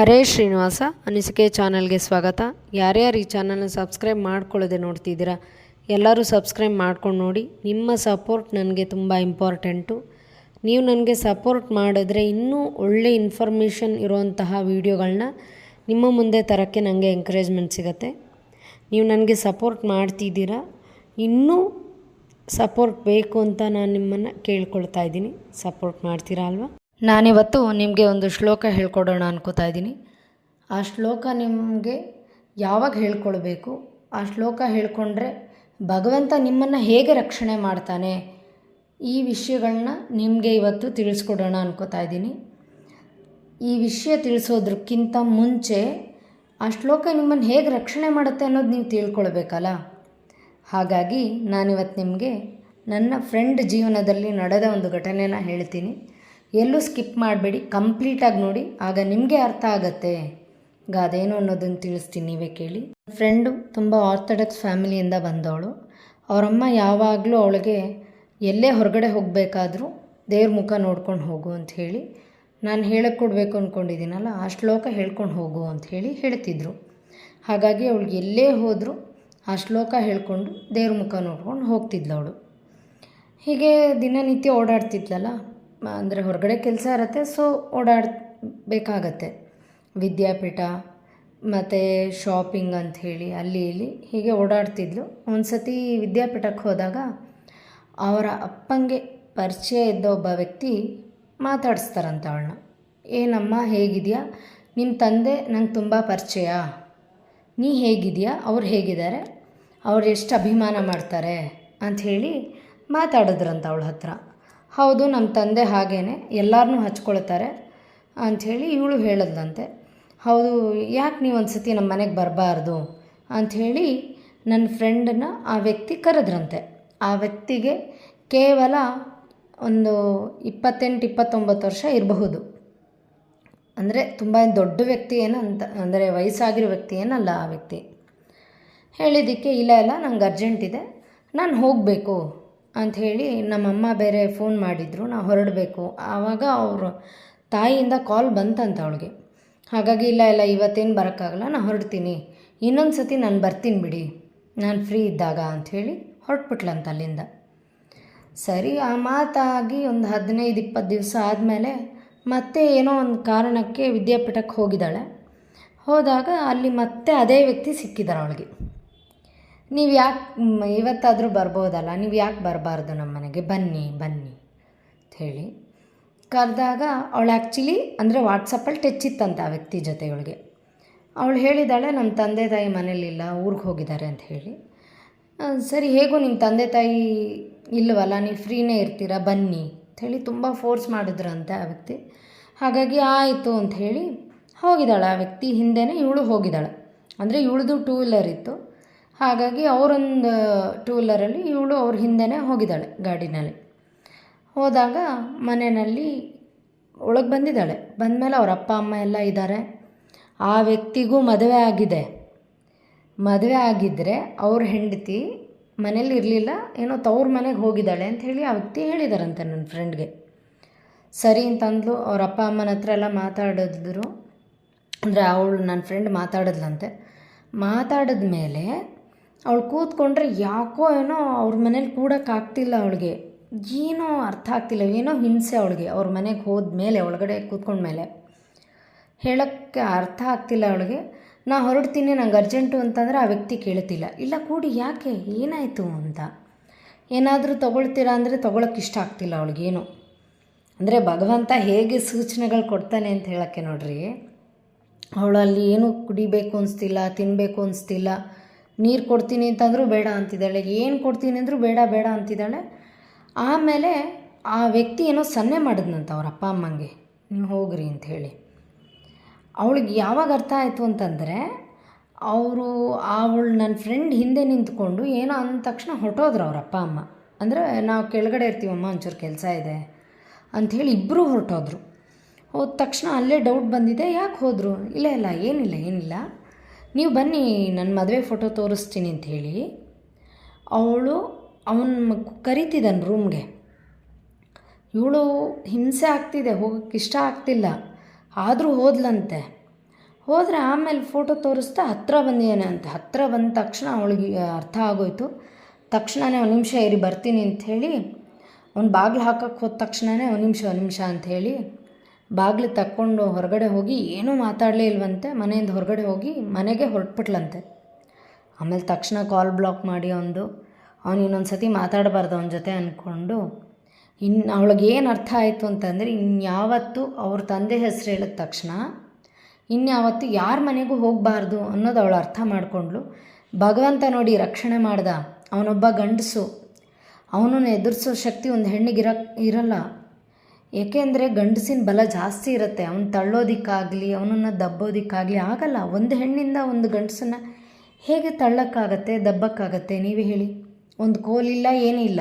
ಹರೇ ಶ್ರೀನಿವಾಸ, ಅನಿಸಿಕೆ ಚಾನಲ್ಗೆ ಸ್ವಾಗತ. ಯಾರ್ಯಾರು ಈ ಚಾನಲ್ನ ಸಬ್ಸ್ಕ್ರೈಬ್ ಮಾಡ್ಕೊಳ್ಳೋದೆ ನೋಡ್ತಿದ್ದೀರಾ, ಎಲ್ಲರೂ ಸಬ್ಸ್ಕ್ರೈಬ್ ಮಾಡ್ಕೊಂಡು ನೋಡಿ. ನಿಮ್ಮ ಸಪೋರ್ಟ್ ನನಗೆ ತುಂಬ ಇಂಪಾರ್ಟೆಂಟು. ನೀವು ನನಗೆ ಸಪೋರ್ಟ್ ಮಾಡಿದ್ರೆ ಇನ್ನೂ ಒಳ್ಳೆ ಇನ್ಫಾರ್ಮೇಷನ್ ಇರುವಂತಹ ವೀಡಿಯೋಗಳನ್ನ ನಿಮ್ಮ ಮುಂದೆ ತರೋಕ್ಕೆ ನನಗೆ ಎಂಕರೇಜ್ಮೆಂಟ್ ಸಿಗುತ್ತೆ. ನೀವು ನನಗೆ ಸಪೋರ್ಟ್ ಮಾಡ್ತಿದ್ದೀರಾ, ಇನ್ನೂ ಸಪೋರ್ಟ್ ಬೇಕು ಅಂತ ನಾನು ನಿಮ್ಮನ್ನು ಕೇಳ್ಕೊಳ್ತಾ ಇದ್ದೀನಿ. ಸಪೋರ್ಟ್ ಮಾಡ್ತೀರಾ ಅಲ್ವಾ? ನಾನಿವತ್ತು ನಿಮಗೆ ಒಂದು ಶ್ಲೋಕ ಹೇಳ್ಕೊಡೋಣ ಅನ್ಕೋತಾ ಇದ್ದೀನಿ. ಆ ಶ್ಲೋಕ ನಿಮಗೆ ಯಾವಾಗ ಹೇಳ್ಕೊಳ್ಬೇಕು? ಆ ಶ್ಲೋಕ ಹೇಳ್ಕೊಂಡ್ರೆ ಭಗವಂತ ನಿಮ್ಮನ್ನು ಹೇಗೆ ರಕ್ಷಣೆ ಮಾಡ್ತಾನೆ? ಈ ವಿಷಯಗಳನ್ನ ನಿಮಗೆ ಇವತ್ತು ತಿಳಿಸ್ಕೊಡೋಣ ಅನ್ಕೋತಾ ಇದ್ದೀನಿ. ಈ ವಿಷಯ ತಿಳಿಸೋದ್ರಕ್ಕಿಂತ ಮುಂಚೆ ಆ ಶ್ಲೋಕ ನಿಮ್ಮನ್ನು ಹೇಗೆ ರಕ್ಷಣೆ ಮಾಡುತ್ತೆ ಅನ್ನೋದು ನೀವು ತಿಳ್ಕೊಳ್ಬೇಕಲ್ಲ? ಹಾಗಾಗಿ ನಾನಿವತ್ತು ನಿಮಗೆ ನನ್ನ ಫ್ರೆಂಡ್ ಜೀವನದಲ್ಲಿ ನಡೆದ ಒಂದು ಘಟನೆನ ಹೇಳ್ತೀನಿ. ಎಲ್ಲೂ ಸ್ಕಿಪ್ ಮಾಡಬೇಡಿ, ಕಂಪ್ಲೀಟಾಗಿ ನೋಡಿ, ಆಗ ನಿಮಗೆ ಅರ್ಥ ಆಗತ್ತೆ. ಈಗ ಅದೇನು ಅನ್ನೋದನ್ನು ತಿಳಿಸ್ತೀನಿ, ನೀವೇ ಕೇಳಿ. ಫ್ರೆಂಡು ತುಂಬ ಆರ್ಥೋಡಾಕ್ಸ್ ಫ್ಯಾಮಿಲಿಯಿಂದ ಬಂದವಳು. ಅವರಮ್ಮ ಯಾವಾಗಲೂ ಅವಳಿಗೆ, ಎಲ್ಲೇ ಹೊರಗಡೆ ಹೋಗಬೇಕಾದ್ರೂ ದೇವ್ರ ಮುಖ ನೋಡ್ಕೊಂಡು ಹೋಗು ಅಂತ ಹೇಳಿ, ನಾನು ಹೇಳಕ್ಕೆ ಕೊಡಬೇಕು ಅಂದ್ಕೊಂಡಿದ್ದೀನಲ್ಲ ಆ ಶ್ಲೋಕ ಹೇಳ್ಕೊಂಡು ಹೋಗು ಅಂತ ಹೇಳಿ ಹೇಳ್ತಿದ್ರು. ಹಾಗಾಗಿ ಅವಳಿಗೆ ಎಲ್ಲೇ ಹೋದರೂ ಆ ಶ್ಲೋಕ ಹೇಳ್ಕೊಂಡು ದೇವ್ರ ಮುಖ ನೋಡ್ಕೊಂಡು ಹೋಗ್ತಿದ್ಲು ಅವಳು. ಹೀಗೆ ದಿನನಿತ್ಯ ಓಡಾಡ್ತಿದ್ಲಲ್ಲ ಅಂದರೆ ಹೊರಗಡೆ ಕೆಲಸ ಇರುತ್ತೆ ಸೊ ಓಡಾಡಬೇಕಾಗತ್ತೆ. ವಿದ್ಯಾಪೀಠ, ಮತ್ತು ಶಾಪಿಂಗ್ ಅಂತ ಹೇಳಿ, ಅಲ್ಲಿ ಇಲ್ಲಿ ಹೀಗೆ ಓಡಾಡ್ತಿದ್ಲು. ಒಂದು ಸತಿ ವಿದ್ಯಾಪೀಠಕ್ಕೆ ಹೋದಾಗ ಅವರ ಅಪ್ಪಂಗೆ ಪರಿಚಯ ಇದ್ದ ಒಬ್ಬ ವ್ಯಕ್ತಿ ಮಾತಾಡಿಸ್ತಾರಂತ ಅವಳನ್ನ. ಏನಮ್ಮ, ಹೇಗಿದೆಯಾ? ನಿಮ್ಮ ತಂದೆ ನಂಗೆ ತುಂಬ ಪರಿಚಯ. ನೀ ಹೇಗಿದೆಯಾ? ಅವ್ರು ಹೇಗಿದ್ದಾರೆ? ಅವ್ರು ಎಷ್ಟು ಅಭಿಮಾನ ಮಾಡ್ತಾರೆ? ಅಂಥೇಳಿ ಮಾತಾಡಿದ್ರಂತ ಅವಳ ಹತ್ರ. ಹೌದು ನಮ್ಮ ತಂದೆ ಹಾಗೇನೆ. ಎಲ್ಲರನ್ನೂ ಹಚ್ಕೊಳ್ತಾರೆ ಅಂಥೇಳಿ ಇವಳು ಹೇಳದ್ಲಂತೆ. ಹೌದು, ಯಾಕೆ ನೀವು ಒಂದು ಸತಿ ನಮ್ಮ ಮನೆಗೆ ಬರಬಾರ್ದು? ಅಂಥೇಳಿ ನನ್ನ ಫ್ರೆಂಡನ್ನ ಆ ವ್ಯಕ್ತಿ ಕರೆದ್ರಂತೆ. ಆ ವ್ಯಕ್ತಿಗೆ ಕೇವಲ ಒಂದು ಇಪ್ಪತ್ತೆಂಟು, ಇಪ್ಪತ್ತೊಂಬತ್ತು ವರ್ಷ ಇರಬಹುದು. ಅಂದರೆ ತುಂಬ ದೊಡ್ಡ ವ್ಯಕ್ತಿ ಏನಂತ ಅಂದರೆ ವಯಸ್ಸಾಗಿರೋ ವ್ಯಕ್ತಿ ಏನಲ್ಲ ಆ ವ್ಯಕ್ತಿ. ಹೇಳಿದ್ದಕ್ಕೆ ಇಲ್ಲ ಇಲ್ಲ, ನಂಗೆ ಅರ್ಜೆಂಟ್ ಇದೆ. ನಾನು ಹೋಗಬೇಕು. ಅಂಥೇಳಿ ನಮ್ಮಮ್ಮ ಬೇರೆ ಫೋನ್ ಮಾಡಿದರು ನಾವು ಹೊರಡಬೇಕು. ಆವಾಗ ಅವರು ತಾಯಿಯಿಂದ ಕಾಲ್ ಬಂತಂತ ಅವಳಿಗೆ. ಹಾಗಾಗಿ ಇಲ್ಲ ಇಲ್ಲ, ಇವತ್ತೇನು ಬರೋಕ್ಕಾಗಲ್ಲ ನಾನು ಹೊರಡ್ತೀನಿ. ಇನ್ನೊಂದು ಸತಿ ನಾನು ಬರ್ತೀನಿ ಬಿಡಿ. ನಾನು ಫ್ರೀ ಇದ್ದಾಗ ಅಂಥೇಳಿ ಹೊರಟ್ಬಿಟ್ಲಂತ ಅಲ್ಲಿಂದ. ಸರಿ, ಆ ಮಾತಾಗಿ ಒಂದು ಹದಿನೈದು ಇಪ್ಪತ್ತು ದಿವಸ ಆದಮೇಲೆ ಮತ್ತೆ ಏನೋ ಒಂದು ಕಾರಣಕ್ಕೆ ವಿದ್ಯಾಪೀಠಕ್ಕೆ ಹೋಗಿದ್ದಾಳೆ. ಹೋದಾಗ ಅಲ್ಲಿ ಮತ್ತೆ ಅದೇ ವ್ಯಕ್ತಿ ಸಿಕ್ಕಿದ್ದಾರೆ ಅವಳಿಗೆ. ನೀವು ಯಾಕೆ ಇವತ್ತಾದರೂ ಬರ್ಬೋದಲ್ಲ, ನೀವು ಯಾಕೆ ಬರಬಾರ್ದು ನಮ್ಮ ಮನೆಗೆ? ಬನ್ನಿ ಬನ್ನಿ ಅಂಥೇಳಿ ಕರೆದಾಗ ಅವಳು ಆ್ಯಕ್ಚುಲಿ ಅಂದರೆ ವಾಟ್ಸಪ್ಪಲ್ಲಿ ಟಚ್ ಇತ್ತಂತ ಆ ವ್ಯಕ್ತಿ ಜೊತೆ ಇವಳಿಗೆ ಅವಳು ಹೇಳಿದಾಳೆ ನಮ್ಮ ತಂದೆ ತಾಯಿ ಮನೇಲಿಲ್ಲ ಊರಿಗೆ ಹೋಗಿದ್ದಾರೆ ಅಂತ ಹೇಳಿ. ಸರಿ, ಹೇಗೂ ನಿಮ್ಮ ತಂದೆ ತಾಯಿ ಇಲ್ಲವಲ್ಲ ನೀವು ಫ್ರೀನೇ ಇರ್ತೀರಾ, ಬನ್ನಿ ಅಂಥೇಳಿ ತುಂಬ ಫೋರ್ಸ್ ಮಾಡಿದ್ರಂತೆ ಆ ವ್ಯಕ್ತಿ. ಹಾಗಾಗಿ ಆಯಿತು ಅಂತ ಹೇಳಿ ಹೋಗಿದ್ದಾಳೆ ಆ ವ್ಯಕ್ತಿ. ಹಿಂದೆನೇ ಇವಳು ಹೋಗಿದ್ದಾಳೆ. ಅಂದರೆ ಇವಳದು ಟೂ ವೀಲರ್ ಇತ್ತು. ಹಾಗಾಗಿ ಅವರೊಂದು ಟೂ ವೀಲರಲ್ಲಿ ಇವಳು ಅವ್ರ ಹಿಂದೆನೇ ಹೋಗಿದ್ದಾಳೆ ಗಾಡಿನಲ್ಲಿ. ಹೋದಾಗ ಮನೆಯಲ್ಲಿ ಒಳಗೆ ಬಂದಿದ್ದಾಳೆ. ಬಂದಮೇಲೆ ಅವ್ರ ಅಪ್ಪ, ಅಮ್ಮ ಎಲ್ಲ ಇದ್ದಾರೆ ಆ ವ್ಯಕ್ತಿಗೂ ಮದುವೆ ಆಗಿದೆ. ಮದುವೆ ಆಗಿದ್ದರೆ ಅವ್ರ ಹೆಂಡತಿ ಮನೇಲಿ ಇರಲಿಲ್ಲ, ಏನೋ ತವ್ರ ಮನೆಗೆ ಹೋಗಿದ್ದಾಳೆ ಅಂತ ಹೇಳಿ ಆ ವ್ಯಕ್ತಿ ಹೇಳಿದಾರಂತೆ ನನ್ನ ಫ್ರೆಂಡ್ಗೆ ಸರಿ ಅಂತಂದ್ಲು, ಅವ್ರ ಅಪ್ಪ, ಅಮ್ಮನ ಹತ್ರ ಎಲ್ಲ ಮಾತಾಡಿದ್ರು. ಅಂದರೆ ಅವಳು ನನ್ನ ಫ್ರೆಂಡ್ ಮಾತಾಡಿದ್ಲಂತೆ. ಮಾತಾಡಿದ ಮೇಲೆ ಅವಳು ಕೂತ್ಕೊಂಡ್ರೆ ಯಾಕೋ ಏನೋ ಅವ್ರ ಮನೇಲಿ ಕೂಡೋಕ್ಕಾಗ್ತಿಲ್ಲ ಅವಳಿಗೆ. ಏನೋ ಅರ್ಥ ಆಗ್ತಿಲ್ಲ, ಏನೋ ಹಿಂಸೆ ಅವಳಿಗೆ ಅವ್ರ ಮನೆಗೆ ಹೋದ್ಮೇಲೆ, ಒಳಗಡೆ ಕೂತ್ಕೊಂಡ್ಮೇಲೆ. ಹೇಳೋಕ್ಕೆ ಅರ್ಥ ಆಗ್ತಿಲ್ಲ ಅವಳಿಗೆ. ನಾ ಹೊರಡ್ತೀನಿ, ನಂಗೆ ಅರ್ಜೆಂಟು ಅಂತಂದರೆ ಆ ವ್ಯಕ್ತಿ ಕೇಳ್ತಿಲ್ಲ. ಇಲ್ಲ ಕೂಡಿ ಯಾಕೆ? ಏನಾಯಿತು ಅಂತ. ಏನಾದರೂ ತೊಗೊಳ್ತೀರಾ ಅಂದರೆ ತೊಗೊಳಕ್ಕೆ ಇಷ್ಟ ಆಗ್ತಿಲ್ಲ ಅವಳಿಗೇನು ಅಂದರೆ ಭಗವಂತ ಹೇಗೆ ಸೂಚನೆಗಳು ಕೊಡ್ತಾನೆ ಅಂತ ಹೇಳೋಕ್ಕೆ ನೋಡ್ರಿ. ಅವಳು ಅಲ್ಲಿ ಏನು ಕುಡಿಬೇಕು ಅನಿಸ್ತಿಲ್ಲ ತಿನ್ನಬೇಕು ಅನಿಸ್ತಿಲ್ಲ. ನೀರು ಕೊಡ್ತೀನಿ ಅಂತಂದರೂ ಬೇಡ ಅಂತಿದ್ದಾಳೆ. ಏನು ಕೊಡ್ತೀನಿ ಅಂದರೂ ಬೇಡ ಬೇಡ ಅಂತಿದ್ದಾಳೆ. ಆಮೇಲೆ ಆ ವ್ಯಕ್ತಿ ಏನೋ ಸನ್ನೆ ಮಾಡಿದ್ನಂತ ಅವ್ರ ಅಪ್ಪ ಅಮ್ಮಂಗೆ. ನೀವು ಹೋಗ್ರಿ ಅಂತ ಹೇಳಿ. ಅವಳಿಗೆ ಯಾವಾಗ ಅರ್ಥ ಆಯಿತು ಅಂತಂದರೆ ಅವರು ಅವಳು ನನ್ನ ಫ್ರೆಂಡ್ ಹಿಂದೆ ನಿಂತ್ಕೊಂಡು ಏನೋ ಅಂದ ತಕ್ಷಣ ಹೊರಟೋದ್ರು ಅವ್ರ ಅಪ್ಪ ಅಮ್ಮ. ಅಂದರೆ ನಾವು ಕೆಳಗಡೆ ಇರ್ತೀವಮ್ಮ ಒಂಚೂರು ಕೆಲಸ ಇದೆ ಅಂಥೇಳಿ ಇಬ್ಬರೂ ಹೊರಟೋದ್ರು. ಹೋದ ತಕ್ಷಣ ಅಲ್ಲೇ ಡೌಟ್ ಬಂದಿದೆ, ಯಾಕೆ ಹೋದರು? ಇಲ್ಲ ಇಲ್ಲ, ಏನಿಲ್ಲ ಏನಿಲ್ಲ. ನೀವು ಬನ್ನಿ ನನ್ನ ಮದುವೆ ಫೋಟೋ ತೋರಿಸ್ತೀನಿ ಅಂತ ಹೇಳಿ. ಅವಳು ಅವನ ಕರಿತಿದ್ದಾನೆ ರೂಮ್ಗೆ ಇವಳು ಹಿಂಸೆ ಆಗ್ತಿದೆ ಹೋಗೋಕ್ಕೆ ಇಷ್ಟ ಆಗ್ತಿಲ್ಲ. ಆದರೂ ಹೋದ್ಲಂತೆ. ಹೋದರೆ ಆಮೇಲೆ ಫೋಟೋ ತೋರಿಸ್ತಾ ಹತ್ತಿರ ಬಂದಿದ್ದಾನೆ ಅಂತ. ಹತ್ತಿರ ಬಂದ ತಕ್ಷಣ ಅವಳಿಗೆ ಅರ್ಥ ಆಗೋಯ್ತು. ತಕ್ಷಣವೇ ಒಂದು ನಿಮಿಷ ಇರಿ, ಬರ್ತೀನಿ ಅಂಥೇಳಿ ಅವ್ನು ಬಾಗಿಲು ಹಾಕಕ್ಕೆ ಹೋದ ತಕ್ಷಣವೇ ಒಂದು ನಿಮಿಷ ಒಂದು ನಿಮಿಷ ಅಂಥೇಳಿ ಬಾಗಿಲು ತಕ್ಕೊಂಡು ಹೊರಗಡೆ ಹೋಗಿ ಏನೂ ಮಾತಾಡಲೇ ಇಲ್ವಂತೆ, ಮನೆಯಿಂದ ಹೊರಗಡೆ ಹೋಗಿ ಮನೆಗೆ ಹೊರಟ್ಬಿಟ್ಲಂತೆ. ಆಮೇಲೆ ತಕ್ಷಣ ಕಾಲ್ ಬ್ಲಾಕ್ ಮಾಡಿ ಒಂದು ಅವನು ಇನ್ನೊಂದು ಸತಿ ಮಾತಾಡಬಾರ್ದು ಅವನ ಜೊತೆ ಅಂದ್ಕೊಂಡು ಇನ್ನು ಅವಳಿಗೆ ಏನು ಅರ್ಥ ಆಯಿತು ಅಂತಂದರೆ ಇನ್ಯಾವತ್ತು ಅವ್ರ ತಂದೆ ಹೆಸರು ಹೇಳಿದ ತಕ್ಷಣ ಇನ್ಯಾವತ್ತು ಯಾರ ಮನೆಗೂ ಹೋಗಬಾರ್ದು ಅನ್ನೋದು ಅವಳು ಅರ್ಥ ಮಾಡಿಕೊಂಡ್ಳು. ಭಗವಂತ ನೋಡಿ ರಕ್ಷಣೆ ಮಾಡ್ದ. ಅವನೊಬ್ಬ ಗಂಡಸು. ಅವನನ್ನು ಎದುರಿಸೋ ಶಕ್ತಿ ಒಂದು ಹೆಣ್ಣಿಗೆ ಇರ ಇರಲ್ಲ. ಏಕೆಂದರೆ ಗಂಡಸಿನ ಬಲ ಜಾಸ್ತಿ ಇರುತ್ತೆ. ಅವನು ತಳ್ಳೋದಿಕ್ಕಾಗಲಿ, ಅವನನ್ನು ದಬ್ಬೋದಿಕ್ಕಾಗಲಿ ಆಗಲ್ಲ. ಒಂದು ಹೆಣ್ಣಿಂದ ಒಂದು ಗಂಡಸನ್ನ ಹೇಗೆ ತಳ್ಳೋಕ್ಕಾಗತ್ತೆ, ದಬ್ಬಕ್ಕಾಗತ್ತೆ? ನೀವೇ ಹೇಳಿ. ಒಂದು ಕೋಲಿಲ್ಲ ಏನಿಲ್ಲ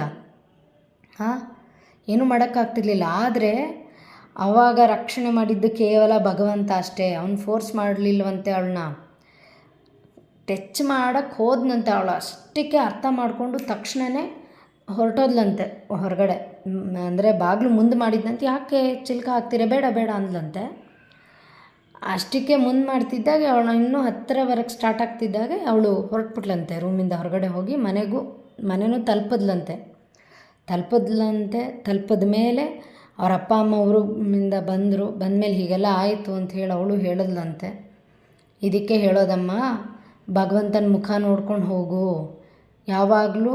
ಹಾಂ? ಏನೂ ಮಾಡೋಕ್ಕಾಗ್ತಿರ್ಲಿಲ್ಲ. ಆದರೆ ಆವಾಗ ರಕ್ಷಣೆ ಮಾಡಿದ್ದು ಕೇವಲ ಭಗವಂತ ಅಷ್ಟೇ. ಅವನು ಫೋರ್ಸ್ ಮಾಡಲಿಲ್ವಂತೆ ಅವಳನ್ನ. ಟಚ್ ಮಾಡೋಕ್ಕೆ ಹೋದ್ನಂತೆ ಅವಳು. ಅಷ್ಟಕ್ಕೆ ಅರ್ಥ ಮಾಡಿಕೊಂಡು ತಕ್ಷಣವೇ ಹೊರಟೋದ್ಲಂತೆ ಹೊರಗಡೆ. ಅಂದರೆ ಬಾಗಿಲು ಮುಂದೆ ಮಾಡಿದ್ನಂತೆ, ಯಾಕೆ ಚಿಲ್ಕ ಹಾಕ್ತೀರ? ಬೇಡ ಬೇಡ ಅಂದ್ಲಂತೆ. ಅಷ್ಟಕ್ಕೆ ಮುಂದೆ ಮಾಡ್ತಿದ್ದಾಗ ಅವಳು ಇನ್ನೂ ಹತ್ತಿರವರೆಗೆ ಸ್ಟಾರ್ಟ್ ಆಗ್ತಿದ್ದಾಗ ಅವಳು ಹೊರಟ್ಬಿಟ್ಲಂತೆ ರೂಮಿಂದ ಹೊರಗಡೆ ಹೋಗಿ ಮನೆಗೂ, ಮನೆನೂ ತಲುಪದ್ಲಂತೆ. ತಲುಪದ್ಲಂತೆ, ತಲುಪದ ಮೇಲೆ ಅವ್ರ ಅಪ್ಪ, ಅಮ್ಮ ಊರಿಂದ ಬಂದರು, ಬಂದಮೇಲೆ ಹೀಗೆಲ್ಲ ಆಯಿತು ಅಂತ ಹೇಳಿ ಅವಳು ಹೇಳದ್ಲಂತೆ. ಇದಕ್ಕೆ ಹೇಳೋದಮ್ಮ, ಭಗವಂತನ ಮುಖ ನೋಡ್ಕೊಂಡು ಹೋಗು. ಯಾವಾಗಲೂ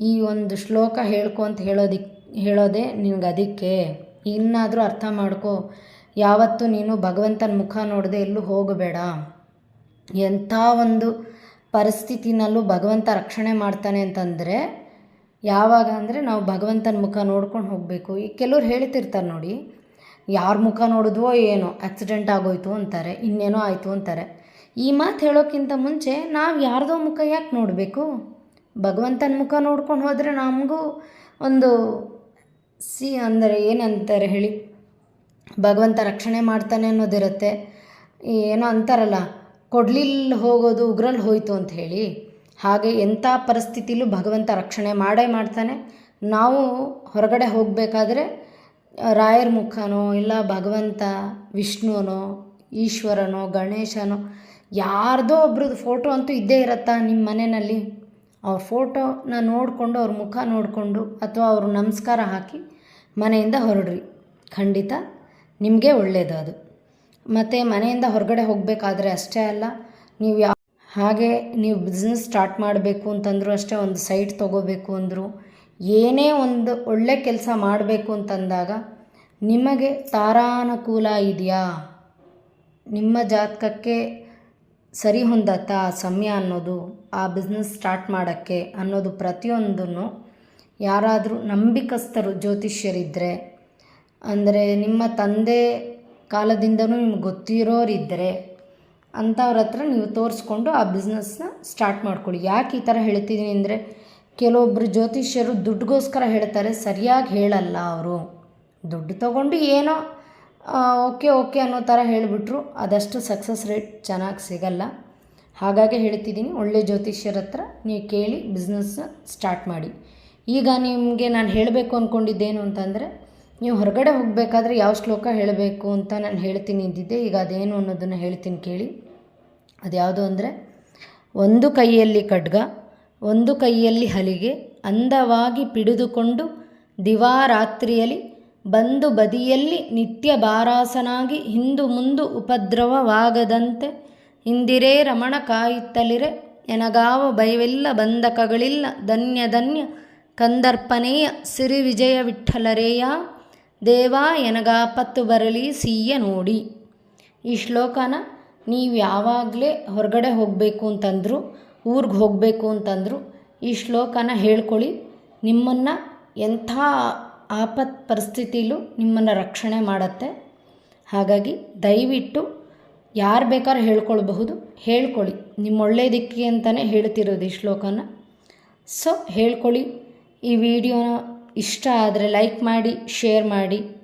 ಈ ಒಂದು ಶ್ಲೋಕ ಹೇಳ್ಕೊ ಅಂತ ಹೇಳೋದಿಕ್ ಹೇಳೋದೇ ನಿನ್ಗೆ ಅದಕ್ಕೆ ಇನ್ನಾದರೂ ಅರ್ಥ ಮಾಡ್ಕೊ. ಯಾವತ್ತೂ ನೀನು ಭಗವಂತನ ಮುಖ ನೋಡದೆ ಎಲ್ಲೂ ಹೋಗಬೇಡ. ಎಂಥ ಒಂದು ಪರಿಸ್ಥಿತಿನಲ್ಲೂ ಭಗವಂತ ರಕ್ಷಣೆ ಮಾಡ್ತಾನೆ ಅಂತಂದರೆ ಯಾವಾಗ ಅಂದರೆ ನಾವು ಭಗವಂತನ ಮುಖ ನೋಡ್ಕೊಂಡು ಹೋಗಬೇಕು. ಈ ಕೆಲವ್ರು ಹೇಳ್ತಿರ್ತಾರೆ ನೋಡಿ, ಯಾರ ಮುಖ ನೋಡಿದ್ವೋ ಏನೋ ಆಕ್ಸಿಡೆಂಟ್ ಆಗೋಯ್ತು ಅಂತಾರೆ, ಇನ್ನೇನೋ ಆಯಿತು ಅಂತಾರೆ. ಈ ಮಾತು ಹೇಳೋಕ್ಕಿಂತ ಮುಂಚೆ ನಾವು ಯಾರ್ದೋ ಮುಖ ಯಾಕೆ ನೋಡಬೇಕು? ಭಗವಂತನ ಮುಖ ನೋಡ್ಕೊಂಡು ಹೋದರೆ ನಮಗೂ ಒಂದು ಸಿ ಅಂದರೆ ಏನಂತಾರೆ ಹೇಳಿ? ಭಗವಂತ ರಕ್ಷಣೆ ಮಾಡ್ತಾನೆ ಅನ್ನೋದಿರುತ್ತೆ. ಏನೋ ಅಂತಾರಲ್ಲ ಕೊಡ್ಲಿಲ್ಲ ಹೋಗೋದು ಉಗ್ರಲ್ಲಿ ಹೋಯಿತು ಅಂತ ಹೇಳಿ. ಹಾಗೆ ಎಂಥ ಪರಿಸ್ಥಿತಿಲೂ ಭಗವಂತ ರಕ್ಷಣೆ ಮಾಡೇ ಮಾಡ್ತಾನೆ. ನಾವು ಹೊರಗಡೆ ಹೋಗಬೇಕಾದ್ರೆ ರಾಯರ ಮುಖನೋ, ಇಲ್ಲ ಭಗವಂತ ವಿಷ್ಣುವನೋ ಈಶ್ವರನೋ, ಗಣೇಶನೋ, ಯಾರ್ದೋ ಒಬ್ರದ್ದು ಫೋಟೋ ಅಂತೂ ಇದ್ದೇ ಇರತ್ತಾ ನಿಮ್ಮ ಮನೆಯಲ್ಲಿ? ಅವ್ರ ಫೋಟೋನ ನೋಡಿಕೊಂಡು ಅವ್ರ ಮುಖ ನೋಡಿಕೊಂಡು ಅಥವಾ ಅವರು ನಮಸ್ಕಾರ ಹಾಕಿ ಮನೆಯಿಂದ ಹೊರಡ್ರಿ. ಖಂಡಿತ ನಿಮಗೆ ಒಳ್ಳೆಯದು ಅದು. ಮತ್ತು ಮನೆಯಿಂದ ಹೊರಗಡೆ ಹೋಗಬೇಕಾದ್ರೆ ಅಷ್ಟೇ ಅಲ್ಲ, ನೀವು ಯಾವ ಹಾಗೆ ನೀವು ಬಿಸ್ನೆಸ್ ಸ್ಟಾರ್ಟ್ ಮಾಡಬೇಕು ಅಂತಂದರೂ ಅಷ್ಟೇ ಒಂದು ಸೈಟ್ ತೊಗೋಬೇಕು ಅಂದರು, ಏನೇ ಒಂದು ಒಳ್ಳೆ ಕೆಲಸ ಮಾಡಬೇಕು ಅಂತಂದಾಗ ನಿಮಗೆ ತಾರಾನುಕೂಲ ಇದೆಯಾ? ನಿಮ್ಮ ಜಾತಕಕ್ಕೆ ಸರಿ ಹೊಂದತ್ತಾ ಆ ಸಮಯ ಅನ್ನೋದು, ಆ ಬಿಸ್ನೆಸ್ ಸ್ಟಾರ್ಟ್ ಮಾಡೋಕ್ಕೆ ಅನ್ನೋದು ಪ್ರತಿಯೊಂದನ್ನು ಯಾರಾದರೂ ನಂಬಿಕಸ್ಥರು ಜ್ಯೋತಿಷ್ಯರಿದ್ದರೆ ಅಂದರೆ ನಿಮ್ಮ ತಂದೆ ಕಾಲದಿಂದನೂ ನಿಮ್ಗೆ ಗೊತ್ತಿರೋರಿದ್ದರೆ ಅಂಥವ್ರ ಹತ್ರ ನೀವು ತೋರಿಸ್ಕೊಂಡು ಆ ಬಿಸ್ನೆಸ್ನ ಸ್ಟಾರ್ಟ್ ಮಾಡ್ಕೊಳ್ಳಿ. ಯಾಕೆ ಈ ಥರ ಹೇಳ್ತಿದ್ದೀನಿ ಅಂದರೆ ಕೆಲವೊಬ್ಬರು ಜ್ಯೋತಿಷ್ಯರು ದುಡ್ಡುಗೋಸ್ಕರ ಹೇಳ್ತಾರೆ, ಸರಿಯಾಗಿ ಹೇಳಲ್ಲ ಅವರು. ದುಡ್ಡು ತಗೊಂಡು ಏನೋ ಓಕೆ ಓಕೆ ಅನ್ನೋ ಥರ ಹೇಳಿಬಿಟ್ರು. ಅದಷ್ಟು ಸಕ್ಸಸ್ ರೇಟ್ ಚೆನ್ನಾಗಿ ಸಿಗಲ್ಲ. ಹಾಗಾಗಿ ಹೇಳ್ತಿದ್ದೀನಿ, ಒಳ್ಳೆ ಜ್ಯೋತಿಷ್ಯರ ಹತ್ರ ನೀವು ಕೇಳಿ ಬಿಸ್ನೆಸ್ನ ಸ್ಟಾರ್ಟ್ ಮಾಡಿ. ಈಗ ನಿಮಗೆ ನಾನು ಹೇಳಬೇಕು ಅಂದ್ಕೊಂಡಿದ್ದೇನು ಅಂತಂದರೆ, ನೀವು ಹೊರಗಡೆ ಹೋಗಬೇಕಾದ್ರೆ ಯಾವ ಶ್ಲೋಕ ಹೇಳಬೇಕು ಅಂತ ನಾನು ಹೇಳ್ತೀನಿ ಇದ್ದಿದ್ದೆ ಈಗ ಅದೇನು ಅನ್ನೋದನ್ನು ಹೇಳ್ತೀನಿ ಕೇಳಿ. ಅದ್ಯಾವುದು ಅಂದರೆ, ಒಂದು ಕೈಯಲ್ಲಿ ಖಡ್ಗ, ಒಂದು ಕೈಯಲ್ಲಿ ಹಲಿಗೆ, ಅಂದವಾಗಿ ಪಿಡಿದುಕೊಂಡು ದಿವಾರಾತ್ರಿಯಲ್ಲಿ ಬಂದು ಬದಿಯಲ್ಲಿ ನಿತ್ಯ ಬಾರಾಸನಾಗಿ ಹಿಂದು ಮುಂದು ಉಪದ್ರವವಾಗದಂತೆ. ಹಿಂದಿರೇ ರಮಣ ಕಾಯುತ್ತಲಿರೆ, ಎನಗಾವ ಭಯವಿಲ್ಲ ಬಂಧಕಗಳಿಲ್ಲ, ಧನ್ಯ ಧನ್ಯ ಕಂದರ್ಪನೆಯ ಸಿರಿ ವಿಜಯ ವಿಠಲರೇಯ, ದೇವಾ ಎನಗಾಪತ್ತು ಬರಲಿ ಸೀಯ ನೋಡಿ. ಈ ಶ್ಲೋಕನ ನೀವು ಯಾವಾಗಲೇ ಹೊರಗಡೆ ಹೋಗಬೇಕು ಅಂತಂದರು, ಊರಿಗೆ ಹೋಗಬೇಕು ಅಂತಂದರು, ಈ ಶ್ಲೋಕನ ಹೇಳ್ಕೊಳ್ಳಿ. ನಿಮ್ಮನ್ನು ಎಂಥ ಆಪತ್ ಪರಿಸ್ಥಿತಿಲೂ ನಿಮ್ಮನ್ನು ರಕ್ಷಣೆ ಮಾಡುತ್ತೆ. ಹಾಗಾಗಿ ದಯವಿಟ್ಟು ಯಾರು ಬೇಕಾದ್ರೂ ಹೇಳ್ಕೊಳ್ಬಹುದು. ಹೇಳ್ಕೊಳ್ಳಿ. ನಿಮ್ಮ ಒಳ್ಳೆಯದಕ್ಕೆ ಅಂತಲೇ ಹೇಳ್ತಿರೋದು ಈ ಶ್ಲೋಕನ. ಸೊ ಹೇಳ್ಕೊಳ್ಳಿ. ಈ ವಿಡಿಯೋನ ಇಷ್ಟ ಆದರೆ ಲೈಕ್ ಮಾಡಿ ಶೇರ್ ಮಾಡಿ.